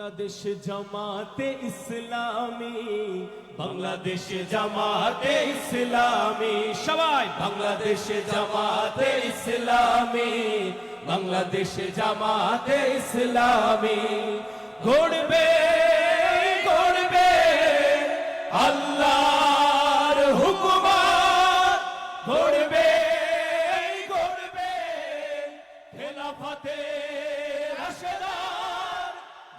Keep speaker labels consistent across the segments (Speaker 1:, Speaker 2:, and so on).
Speaker 1: বাংলাদেশ জামাতে ইসলামী বাংলাদেশ জামাতে ইসলামী সবাই বাংলাদেশ জামাতে ইসলামী বাংলাদেশ জামাতে ইসলামী গড়বে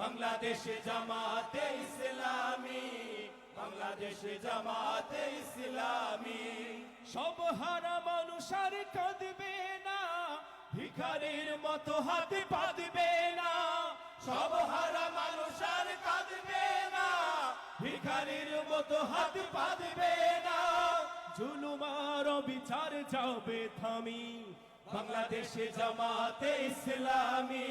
Speaker 1: বাংলাদেশে জামাতে ইসলামী, বাংলাদেশে জামাতে ইসলামী। সব হারা মানুষ আর কাঁদবে না, ভিখারির মতো হাতে পাতবে না। সব হারা মানুষ আর কাঁদবে না, ভিখারির মতো হাত পাতবে না। জুলুমার বিচার যাবে থামি বাংলাদেশে জামাতে ইসলামী।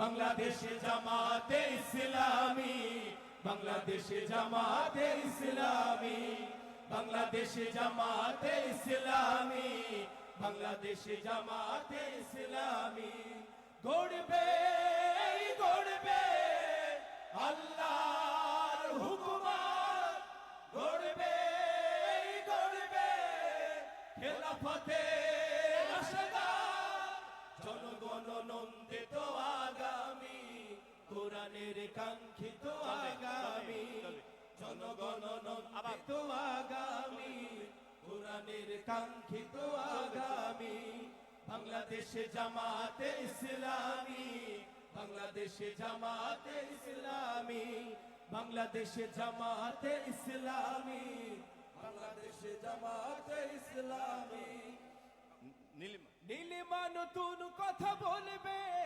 Speaker 1: বাংলাদেশে জামাতে ইসলামী, বাংলাদেশে জামাতে ইসলামী, বাংলাদেশে জামাতে ইসলামী, বাংলাদেশে জামাতে ইসলামী। গড়বে গড়বে, আল্লাহর হুকুমত। গড়বে গড়বে খেলাফতে জনগণ নন্দিত আগামী কোরআনের কাঙ্ক্ষিত আগামী জনগণ নন্দিত আগামী কোরআনের কাঙ্ক্ষিত আগামী বাংলাদেশে জামাতে ইসলামী বাংলাদেশে জামাতে ইসলামী বাংলাদেশে জামাতে ইসলামী বাংলাদেশে জামাতে ইসলামী।
Speaker 2: নীলিমা।
Speaker 1: নীলিমা নতুন কথা বলবে।